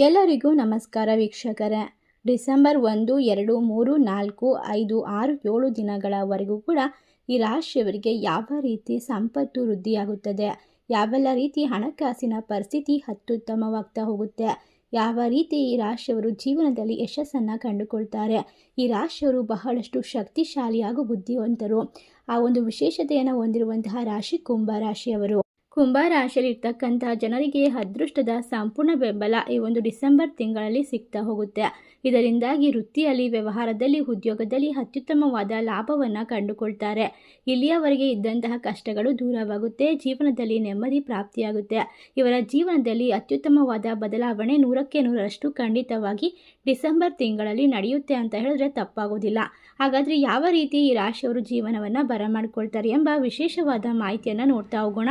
ಎಲ್ಲರಿಗೂ ನಮಸ್ಕಾರ ವೀಕ್ಷಕರೇ. ಡಿಸೆಂಬರ್ ಒಂದು, ಎರಡು, ಮೂರು, ನಾಲ್ಕು, ಐದು, ಆರು, ಏಳು ದಿನಗಳವರೆಗೂ ಕೂಡ ಈ ರಾಶಿಯವರಿಗೆ ಯಾವ ರೀತಿ ಸಂಪತ್ತು ವೃದ್ಧಿಯಾಗುತ್ತದೆ? ಯಾವೆಲ್ಲ ರೀತಿ ಹಣಕಾಸಿನ ಪರಿಸ್ಥಿತಿ ಅತ್ಯುತ್ತಮವಾಗ್ತಾ ಹೋಗುತ್ತೆ? ಯಾವ ರೀತಿ ಈ ರಾಶಿಯವರು ಜೀವನದಲ್ಲಿ ಯಶಸ್ಸನ್ನು ಕಂಡುಕೊಳ್ತಾರೆ? ಈ ರಾಶಿಯವರು ಬಹಳಷ್ಟು ಶಕ್ತಿಶಾಲಿ ಹಾಗೂ ಬುದ್ಧಿವಂತರು. ಆ ಒಂದು ವಿಶೇಷತೆಯನ್ನು ಹೊಂದಿರುವಂತಹ ರಾಶಿ ಕುಂಭ ರಾಶಿಯವರು. ಕುಂಭ ರಾಶಿಯಲ್ಲಿರ್ತಕ್ಕಂಥ ಜನರಿಗೆ ಅದೃಷ್ಟದ ಸಂಪೂರ್ಣ ಬೆಂಬಲ ಈ ಒಂದು ಡಿಸೆಂಬರ್ ತಿಂಗಳಲ್ಲಿ ಸಿಗ್ತಾ ಹೋಗುತ್ತೆ. ಇದರಿಂದಾಗಿ ವೃತ್ತಿಯಲ್ಲಿ, ವ್ಯವಹಾರದಲ್ಲಿ, ಉದ್ಯೋಗದಲ್ಲಿ ಅತ್ಯುತ್ತಮವಾದ ಲಾಭವನ್ನು ಕಂಡುಕೊಳ್ತಾರೆ. ಇಲ್ಲಿಯವರೆಗೆ ಇದ್ದಂತಹ ಕಷ್ಟಗಳು ದೂರವಾಗುತ್ತೆ, ಜೀವನದಲ್ಲಿ ನೆಮ್ಮದಿ ಪ್ರಾಪ್ತಿಯಾಗುತ್ತೆ. ಇವರ ಜೀವನದಲ್ಲಿ ಅತ್ಯುತ್ತಮವಾದ ಬದಲಾವಣೆ ನೂರಕ್ಕೆ ನೂರರಷ್ಟು ಖಂಡಿತವಾಗಿ ಡಿಸೆಂಬರ್ ತಿಂಗಳಲ್ಲಿ ನಡೆಯುತ್ತೆ ಅಂತ ಹೇಳಿದ್ರೆ ತಪ್ಪಾಗೋದಿಲ್ಲ. ಹಾಗಾದರೆ ಯಾವ ರೀತಿ ಈ ರಾಶಿಯವರು ಜೀವನವನ್ನು ಬರಮಾಡ್ಕೊಳ್ತಾರೆ ಎಂಬ ವಿಶೇಷವಾದ ಮಾಹಿತಿಯನ್ನು ನೋಡ್ತಾ ಹೋಗೋಣ.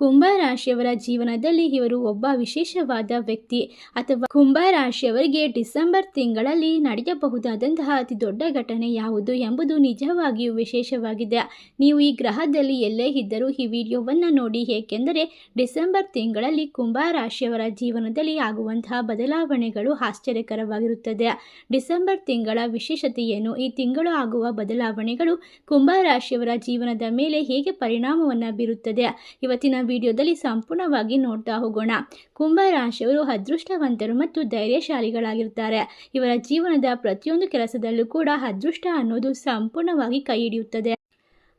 ಕುಂಭ ರಾಶಿಯವರ ಜೀವನದಲ್ಲಿ ಇವರು ಒಬ್ಬ ವಿಶೇಷವಾದ ವ್ಯಕ್ತಿ ಅಥವಾ ಕುಂಭ ರಾಶಿಯವರಿಗೆ ಡಿಸೆಂಬರ್ ತಿಂಗಳಲ್ಲಿ ನಡೆಯಬಹುದಾದಂತಹ ಅತಿ ದೊಡ್ಡ ಘಟನೆ ಯಾವುದು ಎಂಬುದು ನಿಜವಾಗಿಯೂ ವಿಶೇಷವಾಗಿದೆ. ನೀವು ಈ ಗ್ರಹದಲ್ಲಿ ಎಲ್ಲೇ ಇದ್ದರೂ ಈ ವಿಡಿಯೋವನ್ನು ನೋಡಿ, ಏಕೆಂದರೆ ಡಿಸೆಂಬರ್ ತಿಂಗಳಲ್ಲಿ ಕುಂಭ ರಾಶಿಯವರ ಜೀವನದಲ್ಲಿ ಆಗುವಂತಹ ಬದಲಾವಣೆಗಳು ಆಶ್ಚರ್ಯಕರವಾಗಿರುತ್ತದೆ. ಡಿಸೆಂಬರ್ ತಿಂಗಳ ವಿಶೇಷತೆ ಏನು? ಈ ತಿಂಗಳು ಆಗುವ ಬದಲಾವಣೆಗಳು ಕುಂಭ ರಾಶಿಯವರ ಜೀವನದ ಮೇಲೆ ಹೇಗೆ ಪರಿಣಾಮವನ್ನು ಬೀರುತ್ತದೆ? ಇವತ್ತಿನ ವಿಡಿಯೋದಲ್ಲಿ ಸಂಪೂರ್ಣವಾಗಿ ನೋಡ್ತಾ ಹೋಗೋಣ. ಕುಂಭ ರಾಶಿಯವರು ಅದೃಷ್ಟವಂತರು ಮತ್ತು ಧೈರ್ಯಶಾಲಿಗಳಾಗಿರ್ತಾರೆ ಇವರ ಜೀವನದ ಪ್ರತಿಯೊಂದು ಕೆಲಸದಲ್ಲೂ ಕೂಡ ಅದೃಷ್ಟ ಅನ್ನೋದು ಸಂಪೂರ್ಣವಾಗಿ ಕೈ ಹಿಡಿಯುತ್ತದೆ.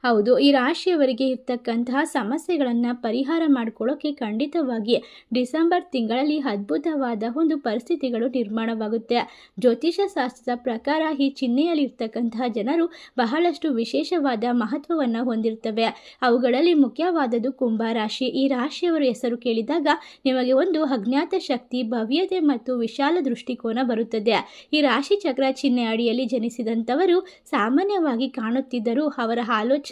ಹೌದು, ಈ ರಾಶಿಯವರಿಗೆ ಇರ್ತಕ್ಕಂತಹ ಸಮಸ್ಯೆಗಳನ್ನು ಪರಿಹಾರ ಮಾಡಿಕೊಳ್ಳೋಕೆ ಖಂಡಿತವಾಗಿ ಡಿಸೆಂಬರ್ ತಿಂಗಳಲ್ಲಿ ಅದ್ಭುತವಾದ ಒಂದು ಪರಿಸ್ಥಿತಿಗಳು ನಿರ್ಮಾಣವಾಗುತ್ತೆ. ಜ್ಯೋತಿಷ ಶಾಸ್ತ್ರದ ಪ್ರಕಾರ ಈ ಚಿಹ್ನೆಯಲ್ಲಿ ಇರ್ತಕ್ಕಂತಹ ಜನರು ಬಹಳಷ್ಟು ವಿಶೇಷವಾದ ಮಹತ್ವವನ್ನು ಹೊಂದಿರ್ತವೆ. ಅವುಗಳಲ್ಲಿ ಮುಖ್ಯವಾದದ್ದು ಕುಂಭ ರಾಶಿ. ಈ ರಾಶಿಯವರ ಹೆಸರು ಕೇಳಿದಾಗ ನಿಮಗೆ ಒಂದು ಅಜ್ಞಾತ ಶಕ್ತಿ, ಭವ್ಯತೆ ಮತ್ತು ವಿಶಾಲ ದೃಷ್ಟಿಕೋನ ಬರುತ್ತದೆ. ಈ ರಾಶಿ ಚಕ್ರ ಚಿಹ್ನೆ ಅಡಿಯಲ್ಲಿ ಜನಿಸಿದಂಥವರು ಸಾಮಾನ್ಯವಾಗಿ ಕಾಣುತ್ತಿದ್ದರೂ ಅವರ ಆಲೋಚನೆ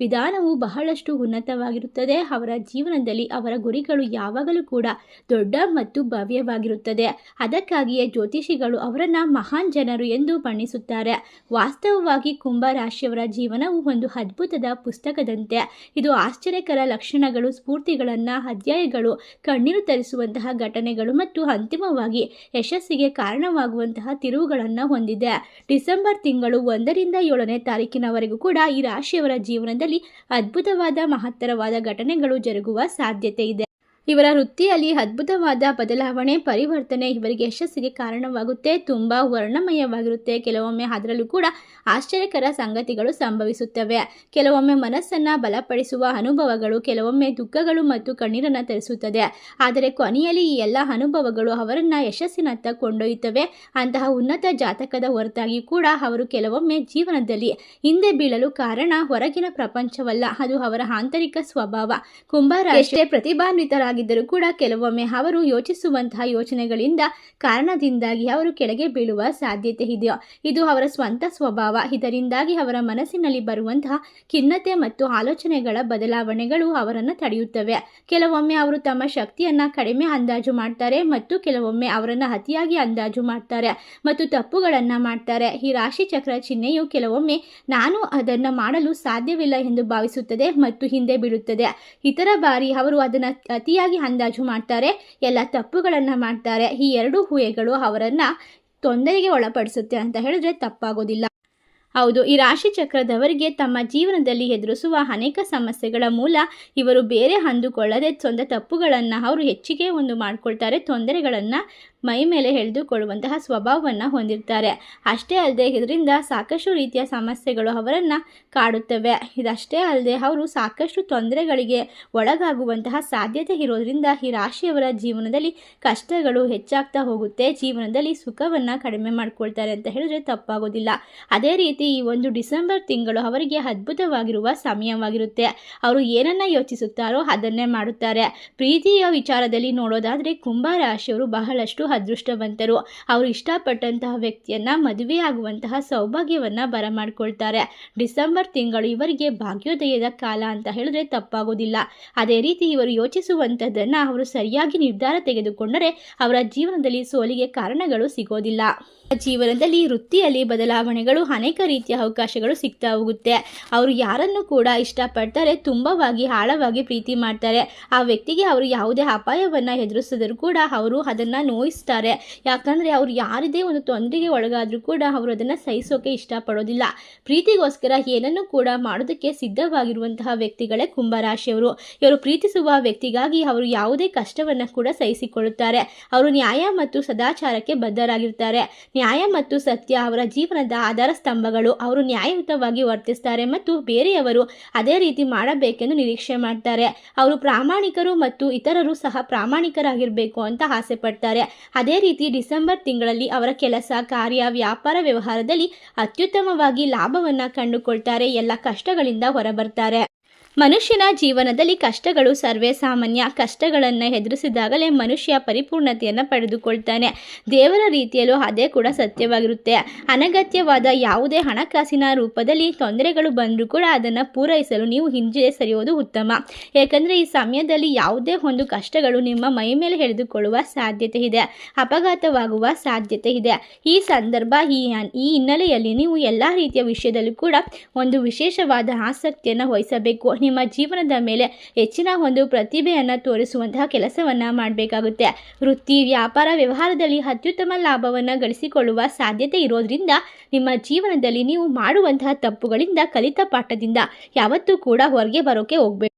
ವಿಧಾನವು ಬಹಳಷ್ಟು ಉನ್ನತವಾಗಿರುತ್ತದೆ. ಅವರ ಜೀವನದಲ್ಲಿ ಅವರ ಗುರಿಗಳು ಯಾವಾಗಲೂ ಕೂಡ ದೊಡ್ಡ ಮತ್ತು ಭವ್ಯವಾಗಿರುತ್ತದೆ. ಅದಕ್ಕಾಗಿಯೇ ಜ್ಯೋತಿಷಿಗಳು ಅವರನ್ನು ಮಹಾನ್ ಜನರು ಎಂದು ಬಣ್ಣಿಸುತ್ತಾರೆ. ವಾಸ್ತವವಾಗಿ ಕುಂಭ ರಾಶಿಯವರ ಜೀವನವು ಒಂದು ಅದ್ಭುತದ ಪುಸ್ತಕದಂತೆ. ಇದು ಆಶ್ಚರ್ಯಕರ ಲಕ್ಷಣಗಳು, ಸ್ಫೂರ್ತಿಗಳನ್ನು, ಅಧ್ಯಾಯಗಳು, ಕಣ್ಣೀರು ತರಿಸುವಂತಹ ಘಟನೆಗಳು ಮತ್ತು ಅಂತಿಮವಾಗಿ ಯಶಸ್ಸಿಗೆ ಕಾರಣವಾಗುವಂತಹ ತಿರುವುಗಳನ್ನು ಹೊಂದಿದೆ. ಡಿಸೆಂಬರ್ ತಿಂಗಳು ಒಂದರಿಂದ ಏಳನೇ ತಾರೀಕಿನವರೆಗೂ ಕೂಡ ಈ ರಾಶಿಯವರ ಜೀವನದಲ್ಲಿ ಅದ್ಭುತವಾದ ಮಹತ್ತರವಾದ ಘಟನೆಗಳು ಜರುಗುವ ಸಾಧ್ಯತೆ ಇದೆ. ಇವರ ವೃತ್ತಿಯಲ್ಲಿ ಅದ್ಭುತವಾದ ಬದಲಾವಣೆ, ಪರಿವರ್ತನೆ ಇವರಿಗೆ ಯಶಸ್ಸಿಗೆ ಕಾರಣವಾಗುತ್ತೆ. ತುಂಬ ವರ್ಣಮಯವಾಗಿರುತ್ತೆ. ಕೆಲವೊಮ್ಮೆ ಅದರಲ್ಲೂ ಕೂಡ ಆಶ್ಚರ್ಯಕರ ಸಂಗತಿಗಳು ಸಂಭವಿಸುತ್ತವೆ. ಕೆಲವೊಮ್ಮೆ ಮನಸ್ಸನ್ನು ಬಲಪಡಿಸುವ ಅನುಭವಗಳು, ಕೆಲವೊಮ್ಮೆ ದುಃಖಗಳು ಮತ್ತು ಕಣ್ಣೀರನ್ನು ತರಿಸುತ್ತದೆ. ಆದರೆ ಕೊನೆಯಲ್ಲಿ ಈ ಎಲ್ಲ ಅನುಭವಗಳು ಅವರನ್ನು ಯಶಸ್ಸಿನತ್ತ ಕೊಂಡೊಯ್ಯುತ್ತವೆ. ಅಂತಹ ಉನ್ನತ ಜಾತಕದ ಹೊರತಾಗಿ ಕೂಡ ಅವರು ಕೆಲವೊಮ್ಮೆ ಜೀವನದಲ್ಲಿ ಹಿಂದೆ ಬೀಳಲು ಕಾರಣ ಹೊರಗಿನ ಪ್ರಪಂಚವಲ್ಲ. ಅದು ಅವರ ಆಂತರಿಕ ಸ್ವಭಾವ. ಕುಂಭರಾಶಿ ಪ್ರತಿಭಾನ್ವಿತರಾಗಿದ್ದರೂ ಕೂಡ ಕೆಲವೊಮ್ಮೆ ಅವರು ಯೋಚಿಸುವಂತಹ ಯೋಚನೆಗಳಿಂದ ಕಾರಣದಿಂದಾಗಿ ಅವರು ಕೆಳಗೆ ಬೀಳುವ ಸಾಧ್ಯತೆ ಇದೆಯೋ. ಇದು ಅವರ ಸ್ವಂತ ಸ್ವಭಾವ. ಇದರಿಂದಾಗಿ ಅವರ ಮನಸ್ಸಿನಲ್ಲಿ ಬರುವಂತಹ ಖಿನ್ನತೆ ಮತ್ತು ಆಲೋಚನೆಗಳ ಬದಲಾವಣೆಗಳು ಅವರನ್ನು ತಡೆಯುತ್ತವೆ. ಕೆಲವೊಮ್ಮೆ ಅವರು ತಮ್ಮ ಶಕ್ತಿಯನ್ನು ಕಡಿಮೆ ಅಂದಾಜು ಮಾಡ್ತಾರೆ ಮತ್ತು ಕೆಲವೊಮ್ಮೆ ಅವರನ್ನು ಅತಿಯಾಗಿ ಅಂದಾಜು ಮಾಡ್ತಾರೆ ಮತ್ತು ತಪ್ಪುಗಳನ್ನು ಮಾಡ್ತಾರೆ. ಈ ರಾಶಿ ಚಕ್ರ ಚಿಹ್ನೆಯು ಕೆಲವೊಮ್ಮೆ ನಾನು ಅದನ್ನು ಮಾಡಲು ಸಾಧ್ಯವಿಲ್ಲ ಎಂದು ಭಾವಿಸುತ್ತದೆ ಮತ್ತು ಹಿಂದೆ ಬಿಡುತ್ತದೆ ಇತರ ಬಾರಿ ಅವರು ಅದನ್ನು ಅತಿಯಾಗಿ ಅಂದಾಜು ಮಾಡ್ತಾರೆ, ಎಲ್ಲ ತಪ್ಪುಗಳನ್ನು ಮಾಡ್ತಾರೆ. ಈ ಎರಡು ಊಹೆಗಳು ಅವರನ್ನು ತೊಂದರೆಗೆ ಒಳಪಡಿಸುತ್ತೆ ಅಂತ ಹೇಳಿದ್ರೆ ತಪ್ಪಾಗೋದಿಲ್ಲ. ಹೌದು, ಈ ರಾಶಿ ಚಕ್ರದವರಿಗೆ ತಮ್ಮ ಜೀವನದಲ್ಲಿ ಎದುರಿಸುವ ಅನೇಕ ಸಮಸ್ಯೆಗಳ ಮೂಲ ಇವರು ಬೇರೆ ಅಂದುಕೊಳ್ಳದೆ ಸ್ವಂತ ತಪ್ಪುಗಳನ್ನು ಅವರು ಹೆಚ್ಚಿಗೆ ಒಂದು ಮಾಡ್ಕೊಳ್ತಾರೆ, ತೊಂದರೆಗಳನ್ನು ಮೈ ಮೇಲೆ ಎಳೆದುಕೊಳ್ಳುವಂತಹ ಸ್ವಭಾವವನ್ನು ಹೊಂದಿರ್ತಾರೆ. ಅಷ್ಟೇ ಅಲ್ಲದೆ ಇದರಿಂದ ಸಾಕಷ್ಟು ರೀತಿಯ ಸಮಸ್ಯೆಗಳು ಅವರನ್ನು ಕಾಡುತ್ತವೆ. ಇದಷ್ಟೇ ಅಲ್ಲದೆ ಅವರು ಸಾಕಷ್ಟು ತೊಂದರೆಗಳಿಗೆ ಒಳಗಾಗುವಂತಹ ಸಾಧ್ಯತೆ ಇರೋದರಿಂದ ಈ ರಾಶಿಯವರ ಜೀವನದಲ್ಲಿ ಕಷ್ಟಗಳು ಹೆಚ್ಚಾಗ್ತಾ ಹೋಗುತ್ತೆ. ಜೀವನದಲ್ಲಿ ಸುಖವನ್ನು ಕಡಿಮೆ ಮಾಡ್ಕೊಳ್ತಾರೆ ಅಂತ ಹೇಳಿದ್ರೆ ತಪ್ಪಾಗೋದಿಲ್ಲ. ಅದೇ ರೀತಿ ಈ ಒಂದು ಡಿಸೆಂಬರ್ ತಿಂಗಳು ಅವರಿಗೆ ಅದ್ಭುತವಾಗಿರುವ ಸಮಯವಾಗಿರುತ್ತೆ. ಅವರು ಏನನ್ನ ಯೋಚಿಸುತ್ತಾರೋ ಅದನ್ನೇ ಮಾಡುತ್ತಾರೆ. ಪ್ರೀತಿಯ ವಿಚಾರದಲ್ಲಿ ನೋಡೋದಾದರೆ ಕುಂಭ ರಾಶಿಯವರು ಬಹಳಷ್ಟು ಅದೃಷ್ಟವಂತರು. ಅವರು ಇಷ್ಟಪಟ್ಟಂತಹ ವ್ಯಕ್ತಿಯನ್ನ ಮದುವೆಯಾಗುವಂತಹ ಸೌಭಾಗ್ಯವನ್ನ ಬರಮಾಡ್ಕೊಳ್ತಾರೆ. ಡಿಸೆಂಬರ್ ತಿಂಗಳು ಇವರಿಗೆ ಭಾಗ್ಯೋದಯದ ಕಾಲ ಅಂತ ಹೇಳಿದ್ರೆ ತಪ್ಪಾಗೋದಿಲ್ಲ. ಅದೇ ರೀತಿ ಇವರು ಯೋಚಿಸುವಂಥದ್ದನ್ನು ಅವರು ಸರಿಯಾಗಿ ನಿರ್ಧಾರ ತೆಗೆದುಕೊಂಡರೆ ಅವರ ಜೀವನದಲ್ಲಿ ಸೋಲಿಗೆ ಕಾರಣಗಳು ಸಿಗೋದಿಲ್ಲ. ಜೀವನದಲ್ಲಿ ವೃತ್ತಿಯಲ್ಲಿ ಬದಲಾವಣೆಗಳು, ಅನೇಕ ರೀತಿಯ ಅವಕಾಶಗಳು ಸಿಗ್ತಾ ಹೋಗುತ್ತೆ. ಅವರು ಯಾರನ್ನು ಕೂಡ ಇಷ್ಟಪಡ್ತಾರೆ, ತುಂಬವಾಗಿ, ಆಳವಾಗಿ ಪ್ರೀತಿ ಮಾಡ್ತಾರೆ. ಆ ವ್ಯಕ್ತಿಗೆ ಅವರು ಯಾವುದೇ ಅಪಾಯವನ್ನು ಎದುರಿಸಿದ್ರು ಕೂಡ ಅವರು ಅದನ್ನು ನೋಯಿಸ್ತಾರೆ. ಯಾಕಂದರೆ ಅವರು ಯಾರದೇ ಒಂದು ತೊಂದರೆಗೆ ಒಳಗಾದರೂ ಕೂಡ ಅವರು ಅದನ್ನು ಸಹಿಸೋಕೆ ಇಷ್ಟಪಡೋದಿಲ್ಲ. ಪ್ರೀತಿಗೋಸ್ಕರ ಏನನ್ನು ಕೂಡ ಮಾಡೋದಕ್ಕೆ ಸಿದ್ಧವಾಗಿರುವಂತಹ ವ್ಯಕ್ತಿಗಳೇ ಕುಂಭರಾಶಿಯವರು. ಇವರು ಪ್ರೀತಿಸುವ ವ್ಯಕ್ತಿಗಾಗಿ ಅವರು ಯಾವುದೇ ಕಷ್ಟವನ್ನು ಕೂಡ ಸಹಿಸಿಕೊಳ್ಳುತ್ತಾರೆ. ಅವರು ನ್ಯಾಯ ಮತ್ತು ಸದಾಚಾರಕ್ಕೆ ಬದ್ಧರಾಗಿರ್ತಾರೆ. ನ್ಯಾಯ ಮತ್ತು ಸತ್ಯ, ಅವರ ಜೀವನದ ಆಧಾರ ಸ್ತಂಭಗಳು ಅವರು ನ್ಯಾಯಯುತವಾಗಿ ವರ್ತಿಸ್ತಾರೆ ಮತ್ತು ಬೇರೆಯವರು ಅದೇ ರೀತಿ ಮಾಡಬೇಕೆಂದು ನಿರೀಕ್ಷೆ ಮಾಡ್ತಾರೆ. ಅವರು ಪ್ರಾಮಾಣಿಕರು ಮತ್ತು ಇತರರು ಸಹ ಪ್ರಾಮಾಣಿಕರಾಗಿರಬೇಕು ಅಂತ ಆಸೆ ಪಡ್ತಾರೆ ಅದೇ ರೀತಿ ಡಿಸೆಂಬರ್ ತಿಂಗಳಲ್ಲಿ ಅವರ ಕೆಲಸ, ಕಾರ್ಯ, ವ್ಯಾಪಾರ ವ್ಯವಹಾರದಲ್ಲಿ ಅತ್ಯುತ್ತಮವಾಗಿ ಲಾಭವನ್ನು ಕಂಡುಕೊಳ್ತಾರೆ, ಎಲ್ಲ ಕಷ್ಟಗಳಿಂದ ಹೊರಬರ್ತಾರೆ. ಮನುಷ್ಯನ ಜೀವನದಲ್ಲಿ ಕಷ್ಟಗಳು ಸರ್ವೇ ಸಾಮಾನ್ಯ. ಕಷ್ಟಗಳನ್ನು ಎದುರಿಸಿದಾಗಲೇ ಮನುಷ್ಯ ಪರಿಪೂರ್ಣತೆಯನ್ನು ಪಡೆದುಕೊಳ್ತಾನೆ. ದೇವರ ರೀತಿಯಲ್ಲೂ ಅದೇ ಕೂಡ ಸತ್ಯವಾಗಿರುತ್ತೆ. ಅನಗತ್ಯವಾದ ಯಾವುದೇ ಹಣಕಾಸಿನ ರೂಪದಲ್ಲಿ ತೊಂದರೆಗಳು ಬಂದರೂ ಕೂಡ ಅದನ್ನು ಪೂರೈಸಲು ನೀವು ಹಿಂಜೆ ಸರಿಯೋದು ಉತ್ತಮ. ಏಕೆಂದರೆ ಈ ಸಮಯದಲ್ಲಿ ಯಾವುದೇ ಒಂದು ಕಷ್ಟಗಳು ನಿಮ್ಮ ಮೈ ಮೇಲೆ ಎಳೆದುಕೊಳ್ಳುವ ಸಾಧ್ಯತೆ ಇದೆ. ಅಪಘಾತವಾಗುವ ಸಾಧ್ಯತೆ ಇದೆ. ಈ ಸಂದರ್ಭ, ಈ ಈ ಹಿನ್ನೆಲೆಯಲ್ಲಿ ನೀವು ಎಲ್ಲ ರೀತಿಯ ವಿಷಯದಲ್ಲೂ ಕೂಡ ಒಂದು ವಿಶೇಷವಾದ ಆಸಕ್ತಿಯನ್ನು ವಹಿಸಬೇಕು. ನಿಮ್ಮ ಜೀವನದ ಮೇಲೆ ಹೆಚ್ಚಿನ ಒಂದು ಪ್ರತಿಭೆಯನ್ನು ತೋರಿಸುವಂತಹ ಕೆಲಸವನ್ನು ಮಾಡಬೇಕಾಗುತ್ತೆ. ವೃತ್ತಿ, ವ್ಯಾಪಾರ, ವ್ಯವಹಾರದಲ್ಲಿ ಅತ್ಯುತ್ತಮ ಲಾಭವನ್ನು ಗಳಿಸಿಕೊಳ್ಳುವ ಸಾಧ್ಯತೆ ಇರೋದ್ರಿಂದ ನಿಮ್ಮ ಜೀವನದಲ್ಲಿ ನೀವು ಮಾಡುವಂತಹ ತಪ್ಪುಗಳಿಂದ ಕಲಿತ ಪಾಠದಿಂದ ಯಾವತ್ತೂ ಕೂಡ ಹೊರಗೆ ಬರೋಕೆ ಹೋಗಬೇಕು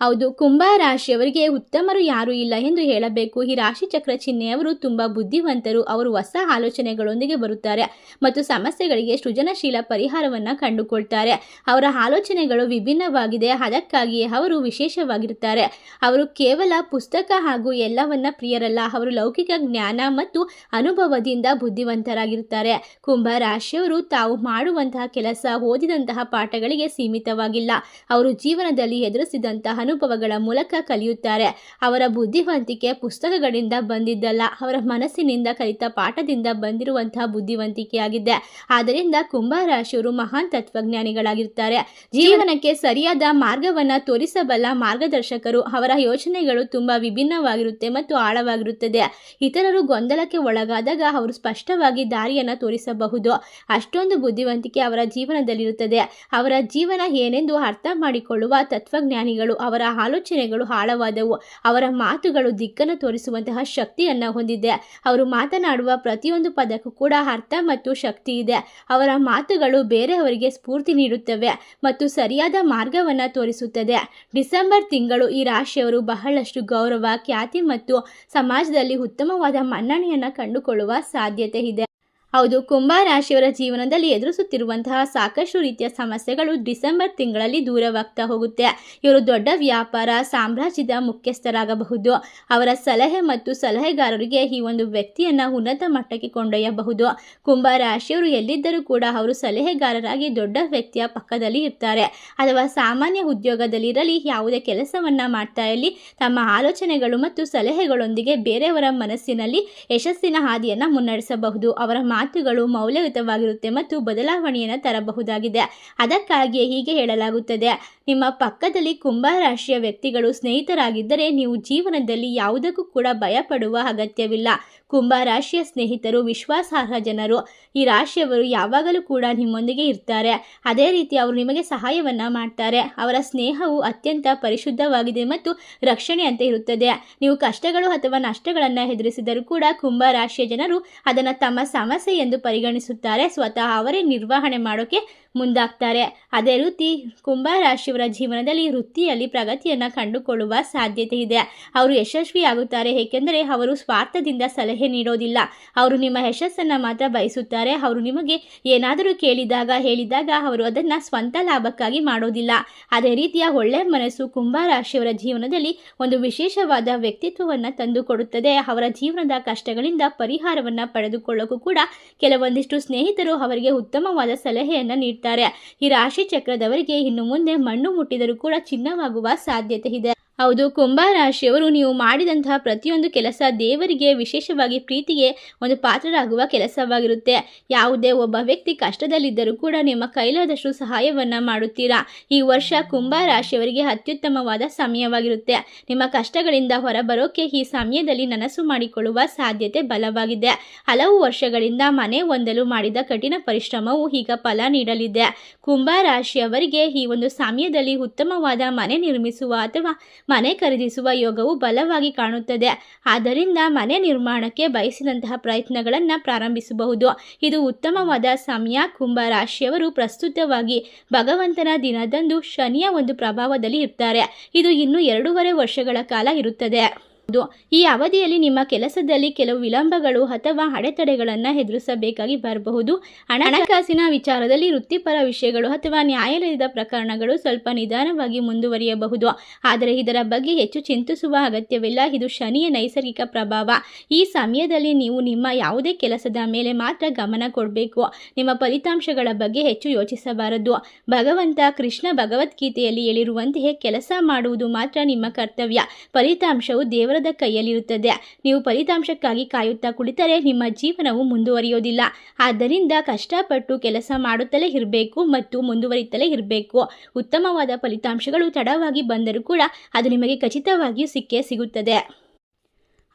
ಹೌದು, ಕುಂಭ ರಾಶಿಯವರಿಗೆ ಉತ್ತಮರು ಯಾರೂ ಇಲ್ಲ ಎಂದು ಹೇಳಬೇಕು. ಈ ರಾಶಿ ಚಕ್ರ ಚಿಹ್ನೆಯವರು ತುಂಬ ಬುದ್ಧಿವಂತರು. ಅವರು ಹೊಸ ಆಲೋಚನೆಗಳೊಂದಿಗೆ ಬರುತ್ತಾರೆ ಮತ್ತು ಸಮಸ್ಯೆಗಳಿಗೆ ಸೃಜನಶೀಲ ಪರಿಹಾರವನ್ನು ಕಂಡುಕೊಳ್ತಾರೆ. ಅವರ ಆಲೋಚನೆಗಳು ವಿಭಿನ್ನವಾಗಿದೆ. ಅದಕ್ಕಾಗಿಯೇ ಅವರು ವಿಶೇಷವಾಗಿರುತ್ತಾರೆ. ಅವರು ಕೇವಲ ಪುಸ್ತಕ ಹಾಗೂ ಎಲ್ಲವನ್ನ ಪ್ರಿಯರಲ್ಲ. ಅವರು ಲೌಕಿಕ ಜ್ಞಾನ ಮತ್ತು ಅನುಭವದಿಂದ ಬುದ್ಧಿವಂತರಾಗಿರುತ್ತಾರೆ. ಕುಂಭ ರಾಶಿಯವರು ತಾವು ಮಾಡುವಂತಹ ಕೆಲಸ, ಓದಿದಂತಹ ಪಾಠಗಳಿಗೆ ಸೀಮಿತವಾಗಿಲ್ಲ. ಅವರು ಜೀವನದಲ್ಲಿ ಎದುರಿಸಿದಂತಹ ಅನುಭವಗಳ ಮೂಲಕ ಕಲಿಯುತ್ತಾರೆ. ಅವರ ಬುದ್ಧಿವಂತಿಕೆ ಪುಸ್ತಕಗಳಿಂದ ಬಂದಿದ್ದಲ್ಲ. ಅವರ ಮನಸ್ಸಿನಿಂದ ಕಲಿತ ಪಾಠದಿಂದ ಬಂದಿರುವಂತಹ ಬುದ್ಧಿವಂತಿಕೆಯಾಗಿದೆ. ಆದ್ದರಿಂದ ಕುಂಭರಾಶಿಯವರು ಮಹಾನ್ ತತ್ವಜ್ಞಾನಿಗಳಾಗಿರ್ತಾರೆ ಜೀವನಕ್ಕೆ ಸರಿಯಾದ ಮಾರ್ಗವನ್ನು ತೋರಿಸಬಲ್ಲ ಮಾರ್ಗದರ್ಶಕರು ಅವರ ಯೋಚನೆಗಳು ತುಂಬ ವಿಭಿನ್ನವಾಗಿರುತ್ತೆ ಮತ್ತು ಆಳವಾಗಿರುತ್ತದೆ. ಇತರರು ಗೊಂದಲಕ್ಕೆ ಒಳಗಾದಾಗ ಅವರು ಸ್ಪಷ್ಟವಾಗಿ ದಾರಿಯನ್ನು ತೋರಿಸಬಹುದು. ಅಷ್ಟೊಂದು ಬುದ್ಧಿವಂತಿಕೆ ಅವರ ಜೀವನದಲ್ಲಿರುತ್ತದೆ. ಅವರ ಜೀವನ ಏನೆಂದು ಅರ್ಥ ಮಾಡಿಕೊಳ್ಳುವ ತತ್ವಜ್ಞಾನಿಗಳು ಅವರ ಆಲೋಚನೆಗಳು ಆಳವಾದವು. ಅವರ ಮಾತುಗಳು ದಿಕ್ಕನ್ನು ತೋರಿಸುವಂತಹ ಶಕ್ತಿಯನ್ನು ಹೊಂದಿದೆ. ಅವರು ಮಾತನಾಡುವ ಪ್ರತಿಯೊಂದು ಪದಕ್ಕೂ ಕೂಡ ಅರ್ಥ ಮತ್ತು ಶಕ್ತಿ ಇದೆ. ಅವರ ಮಾತುಗಳು ಬೇರೆಯವರಿಗೆ ಸ್ಫೂರ್ತಿ ನೀಡುತ್ತವೆ ಮತ್ತು ಸರಿಯಾದ ಮಾರ್ಗವನ್ನು ತೋರಿಸುತ್ತದೆ. ಡಿಸೆಂಬರ್ ತಿಂಗಳು ಈ ರಾಶಿಯವರು ಬಹಳಷ್ಟು ಗೌರವ, ಖ್ಯಾತಿ ಮತ್ತು ಸಮಾಜದಲ್ಲಿ ಉತ್ತಮವಾದ ಮನ್ನಣೆಯನ್ನು ಕಂಡುಕೊಳ್ಳುವ ಸಾಧ್ಯತೆ ಇದೆ. ಹೌದು, ಕುಂಭ ರಾಶಿಯವರ ಜೀವನದಲ್ಲಿ ಎದುರಿಸುತ್ತಿರುವಂತಹ ಸಾಕಷ್ಟು ರೀತಿಯ ಸಮಸ್ಯೆಗಳು ಡಿಸೆಂಬರ್ ತಿಂಗಳಲ್ಲಿ ದೂರವಾಗ್ತಾ ಹೋಗುತ್ತೆ. ಇವರು ದೊಡ್ಡ ವ್ಯಾಪಾರ, ಸಾಮ್ರಾಜ್ಯದ ಮುಖ್ಯಸ್ಥರಾಗಬಹುದು. ಅವರ ಸಲಹೆ ಮತ್ತು ಸಲಹೆಗಾರರಿಗೆ ಈ ಒಂದು ವ್ಯಕ್ತಿಯನ್ನು ಉನ್ನತ ಮಟ್ಟಕ್ಕೆ ಕೊಂಡೊಯ್ಯಬಹುದು. ಕುಂಭ ರಾಶಿಯವರು ಎಲ್ಲಿದ್ದರೂ ಕೂಡ ಅವರು ಸಲಹೆಗಾರರಾಗಿ ದೊಡ್ಡ ವ್ಯಕ್ತಿಯ ಪಕ್ಕದಲ್ಲಿ ಇರ್ತಾರೆ. ಅಥವಾ ಸಾಮಾನ್ಯ ಉದ್ಯೋಗದಲ್ಲಿರಲಿ, ಯಾವುದೇ ಕೆಲಸವನ್ನು ಮಾಡ್ತಾ ಇರಲಿ, ತಮ್ಮ ಆಲೋಚನೆಗಳು ಮತ್ತು ಸಲಹೆಗಳೊಂದಿಗೆ ಬೇರೆಯವರ ಮನಸ್ಸಿನಲ್ಲಿ ಯಶಸ್ಸಿನ ಹಾದಿಯನ್ನು ಮುನ್ನಡೆಸಬಹುದು. ಅವರ ಮಾತುಗಳು ಮೌಲ್ಯಯುತವಾಗಿರುತ್ತೆ ಮತ್ತು ಬದಲಾವಣೆಯನ್ನು ತರಬಹುದಾಗಿದೆ. ಅದಕ್ಕಾಗಿಯೇ ಹೀಗೆ ಹೇಳಲಾಗುತ್ತದೆ. ನಿಮ್ಮ ಪಕ್ಕದಲ್ಲಿ ಕುಂಭ ರಾಶಿಯ ವ್ಯಕ್ತಿಗಳು ಸ್ನೇಹಿತರಾಗಿದ್ದರೆ ನೀವು ಜೀವನದಲ್ಲಿ ಯಾವುದಕ್ಕೂ ಕೂಡ ಭಯಪಡುವ ಅಗತ್ಯವಿಲ್ಲ. ಕುಂಭ ರಾಶಿಯ ಸ್ನೇಹಿತರು ವಿಶ್ವಾಸಾರ್ಹ ಜನರು. ಈ ರಾಶಿಯವರು ಯಾವಾಗಲೂ ಕೂಡ ನಿಮ್ಮೊಂದಿಗೆ ಇರ್ತಾರೆ. ಅದೇ ರೀತಿ ಅವರು ನಿಮಗೆ ಸಹಾಯವನ್ನು ಮಾಡ್ತಾರೆ. ಅವರ ಸ್ನೇಹವು ಅತ್ಯಂತ ಪರಿಶುದ್ಧವಾಗಿದೆ ಮತ್ತು ರಕ್ಷಣೆ ಅಂತ ಇರುತ್ತದೆ. ನೀವು ಕಷ್ಟಗಳು ಅಥವಾ ನಷ್ಟಗಳನ್ನು ಎದುರಿಸಿದರೂ ಕೂಡ ಕುಂಭ ರಾಶಿಯ ಜನರು ಅದನ್ನು ತಮ್ಮ ಸಮಸ್ಯೆ ಎಂದು ಪರಿಗಣಿಸುತ್ತಾರೆ. ಸ್ವತಃ ಅವರೇ ನಿರ್ವಹಣೆ ಮಾಡೋಕೆ ಮುಂದಾಗ್ತಾರೆ. ಅದೇ ರೀತಿ ಕುಂಭ ರಾಶಿಯವರ ಜೀವನದಲ್ಲಿ ವೃತ್ತಿಯಲ್ಲಿ ಪ್ರಗತಿಯನ್ನು ಕಂಡುಕೊಳ್ಳುವ ಸಾಧ್ಯತೆ ಇದೆ. ಅವರು ಯಶಸ್ವಿಯಾಗುತ್ತಾರೆ, ಏಕೆಂದರೆ ಅವರು ಸ್ವಾರ್ಥದಿಂದ ಸಲಹೆ ನೀಡೋದಿಲ್ಲ. ಅವರು ನಿಮ್ಮ ಯಶಸ್ಸನ್ನು ಮಾತ್ರ ಬಯಸುತ್ತಾರೆ. ಅವರು ನಿಮಗೆ ಏನಾದರೂ ಕೇಳಿದಾಗ, ಹೇಳಿದಾಗ ಅವರು ಅದನ್ನು ಸ್ವಂತ ಲಾಭಕ್ಕಾಗಿ ಮಾಡೋದಿಲ್ಲ. ಅದೇ ರೀತಿಯ ಒಳ್ಳೆಯ ಮನಸ್ಸು ಕುಂಭ ರಾಶಿಯವರ ಜೀವನದಲ್ಲಿ ಒಂದು ವಿಶೇಷವಾದ ವ್ಯಕ್ತಿತ್ವವನ್ನು ತಂದುಕೊಡುತ್ತದೆ. ಅವರ ಜೀವನದ ಕಷ್ಟಗಳಿಂದ ಪರಿಹಾರವನ್ನು ಪಡೆದುಕೊಳ್ಳೋಕ್ಕೂ ಕೂಡ ಕೆಲವೊಂದಿಷ್ಟು ಸ್ನೇಹಿತರು ಅವರಿಗೆ ಉತ್ತಮವಾದ ಸಲಹೆಯನ್ನು ನೀಡ್ತಾರೆ. ಈ ರಾಶಿ ಚಕ್ರದವರಿಗೆ ಇನ್ನು ಮುಂದೆ ಮಣ್ಣು ಮುಟ್ಟಿದರೂ ಕೂಡ ಚಿನ್ನವಾಗುವ ಸಾಧ್ಯತೆ ಇದೆ. ಹೌದು, ಕುಂಭ ರಾಶಿಯವರು ನೀವು ಮಾಡಿದಂತಹ ಪ್ರತಿಯೊಂದು ಕೆಲಸ ದೇವರಿಗೆ ವಿಶೇಷವಾಗಿ ಪ್ರೀತಿಗೆ ಒಂದು ಪಾತ್ರರಾಗುವ ಕೆಲಸವಾಗಿರುತ್ತೆ. ಯಾವುದೇ ಒಬ್ಬ ವ್ಯಕ್ತಿ ಕಷ್ಟದಲ್ಲಿದ್ದರೂ ಕೂಡ ನಿಮ್ಮ ಕೈಲಾದಷ್ಟು ಸಹಾಯವನ್ನ ಮಾಡುತ್ತೀರಾ? ಈ ವರ್ಷ ಕುಂಭ ರಾಶಿಯವರಿಗೆ ಅತ್ಯುತ್ತಮವಾದ ಸಮಯವಾಗಿರುತ್ತೆ. ನಿಮ್ಮ ಕಷ್ಟಗಳಿಂದ ಹೊರಬರೋಕೆ ಈ ಸಮಯದಲ್ಲಿ ನನಸು ಮಾಡಿಕೊಳ್ಳುವ ಸಾಧ್ಯತೆ ಬಲವಾಗಿದೆ. ಹಲವು ವರ್ಷಗಳಿಂದ ಮನೆ ಹೊಂದಲು ಮಾಡಿದ ಕಠಿಣ ಪರಿಶ್ರಮವು ಈಗ ಫಲ ನೀಡಲಿದೆ. ಕುಂಭ ರಾಶಿಯವರಿಗೆ ಈ ಒಂದು ಸಮಯದಲ್ಲಿ ಉತ್ತಮವಾದ ಮನೆ ನಿರ್ಮಿಸುವ ಅಥವಾ ಮನೆ ಖರೀದಿಸುವ ಯೋಗವು ಬಲವಾಗಿ ಕಾಣುತ್ತದೆ. ಆದ್ದರಿಂದ ಮನೆ ನಿರ್ಮಾಣಕ್ಕೆ ಬಯಸಿದಂತಹ ಪ್ರಯತ್ನಗಳನ್ನು ಪ್ರಾರಂಭಿಸಬಹುದು. ಇದು ಉತ್ತಮವಾದ ಸಮಯ. ಕುಂಭ ರಾಶಿಯವರು ಪ್ರಸ್ತುತವಾಗಿ ಭಗವಂತನ ದಿನದಂದು ಶನಿಯ ಒಂದು ಪ್ರಭಾವದಲ್ಲಿ ಇರ್ತಾರೆ. ಇದು ಇನ್ನೂ ಎರಡೂವರೆ ವರ್ಷಗಳ ಕಾಲ ಇರುತ್ತದೆ. ಈ ಅವಧಿಯಲ್ಲಿ ನಿಮ್ಮ ಕೆಲಸದಲ್ಲಿ ಕೆಲವು ವಿಳಂಬಗಳು ಅಥವಾ ಅಡೆತಡೆಗಳನ್ನು ಎದುರಿಸಬೇಕಾಗಿ ಬರಬಹುದು. ಹಣ ಹಣಕಾಸಿನ ವಿಚಾರದಲ್ಲಿ ವೃತ್ತಿಪರ ವಿಷಯಗಳು ಅಥವಾ ನ್ಯಾಯಾಲಯದ ಪ್ರಕರಣಗಳು ಸ್ವಲ್ಪ ನಿಧಾನವಾಗಿ ಮುಂದುವರಿಯಬಹುದು. ಆದರೆ ಇದರ ಬಗ್ಗೆ ಹೆಚ್ಚು ಚಿಂತಿಸುವ ಅಗತ್ಯವಿಲ್ಲ. ಇದು ಶನಿಯ ನೈಸರ್ಗಿಕ ಪ್ರಭಾವ. ಈ ಸಮಯದಲ್ಲಿ ನೀವು ನಿಮ್ಮ ಯಾವುದೇ ಕೆಲಸದ ಮೇಲೆ ಮಾತ್ರ ಗಮನ ಕೊಡಬೇಕು. ನಿಮ್ಮ ಫಲಿತಾಂಶಗಳ ಬಗ್ಗೆ ಹೆಚ್ಚು ಯೋಚಿಸಬಾರದು. ಭಗವಂತ ಕೃಷ್ಣ ಭಗವದ್ಗೀತೆಯಲ್ಲಿ ಹೇಳಿರುವಂತೆಯೇ ಕೆಲಸ ಮಾಡುವುದು ಮಾತ್ರ ನಿಮ್ಮ ಕರ್ತವ್ಯ. ಫಲಿತಾಂಶವು ದೇವರದ ಕೈಯಲ್ಲಿರುತ್ತದೆ. ನೀವು ಫಲಿತಾಂಶಕ್ಕಾಗಿ ಕಾಯುತ್ತಾ ಕುಳಿತರೆ ನಿಮ್ಮ ಜೀವನವು ಮುಂದುವರಿಯೋದಿಲ್ಲ. ಆದ್ದರಿಂದ ಕಷ್ಟಪಟ್ಟು ಕೆಲಸ ಮಾಡುತ್ತಲೇ ಇರಬೇಕು ಮತ್ತು ಮುಂದುವರಿತಲೇ ಇರಬೇಕು. ಉತ್ತಮವಾದ ಫಲಿತಾಂಶಗಳು ತಡವಾಗಿ ಬಂದರೂ ಕೂಡ ಅದು ನಿಮಗೆ ಖಚಿತವಾಗಿಯೂ ಸಿಕ್ಕೇ ಸಿಗುತ್ತದೆ.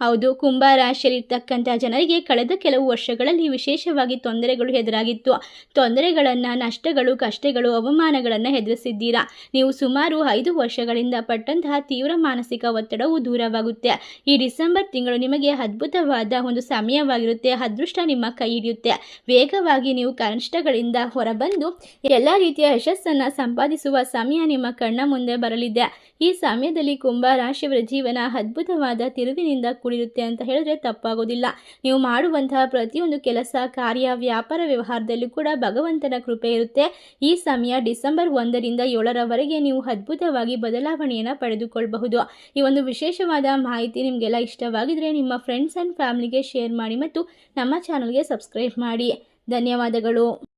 ಹೌದು, ಕುಂಭ ರಾಶಿಯಲ್ಲಿರ್ತಕ್ಕಂಥ ಜನರಿಗೆ ಕಳೆದ ಕೆಲವು ವರ್ಷಗಳಲ್ಲಿ ವಿಶೇಷವಾಗಿ ತೊಂದರೆಗಳು ಎದುರಾಗಿತ್ತು. ತೊಂದರೆಗಳನ್ನು, ನಷ್ಟಗಳು, ಕಷ್ಟಗಳು, ಅವಮಾನಗಳನ್ನು ಎದುರಿಸಿದ್ದೀರಾ? ನೀವು ಸುಮಾರು ಐದು ವರ್ಷಗಳಿಂದ ಪಟ್ಟಂತಹ ತೀವ್ರ ಮಾನಸಿಕ ಒತ್ತಡವು ದೂರವಾಗುತ್ತೆ. ಈ ಡಿಸೆಂಬರ್ ತಿಂಗಳು ನಿಮಗೆ ಅದ್ಭುತವಾದ ಒಂದು ಸಮಯವಾಗಿರುತ್ತೆ. ಅದೃಷ್ಟ ನಿಮ್ಮ ಕೈ ಹಿಡಿಯುತ್ತೆ. ವೇಗವಾಗಿ ನೀವು ಕಷ್ಟಗಳಿಂದ ಹೊರಬಂದು ಎಲ್ಲ ರೀತಿಯ ಯಶಸ್ಸನ್ನು ಸಂಪಾದಿಸುವ ಸಮಯ ನಿಮ್ಮ ಕಣ್ಣ ಮುಂದೆ ಬರಲಿದೆ. ಈ ಸಮಯದಲ್ಲಿ ಕುಂಭ ರಾಶಿಯವರ ಜೀವನ ಅದ್ಭುತವಾದ ತಿರುವಿನಿಂದ ಕೂಡಿರುತ್ತೆ ಅಂತ ಹೇಳಿದ್ರೆ ತಪ್ಪಾಗೋದಿಲ್ಲ. ನೀವು ಮಾಡುವಂತಹ ಪ್ರತಿಯೊಂದು ಕೆಲಸ, ಕಾರ್ಯ, ವ್ಯಾಪಾರ ವ್ಯವಹಾರದಲ್ಲೂ ಕೂಡ ಭಗವಂತನ ಕೃಪೆ ಇರುತ್ತೆ. ಈ ಸಮಯ ಡಿಸೆಂಬರ್ ಒಂದರಿಂದ ಏಳರವರೆಗೆ ನೀವು ಅದ್ಭುತವಾಗಿ ಬದಲಾವಣೆಯನ್ನು ಪಡೆದುಕೊಳ್ಳಬಹುದು ಈ ಒಂದು ವಿಶೇಷವಾದ ಮಾಹಿತಿ ನಿಮಗೆಲ್ಲ ಇಷ್ಟವಾಗಿದ್ರೆ ನಿಮ್ಮ ಫ್ರೆಂಡ್ಸ್ ಆ್ಯಂಡ್ ಫ್ಯಾಮಿಲಿಗೆ ಶೇರ್ ಮಾಡಿ ಮತ್ತು ನಮ್ಮ ಚಾನಲ್ಗೆ ಸಬ್ಸ್ಕ್ರೈಬ್ ಮಾಡಿ. ಧನ್ಯವಾದಗಳು.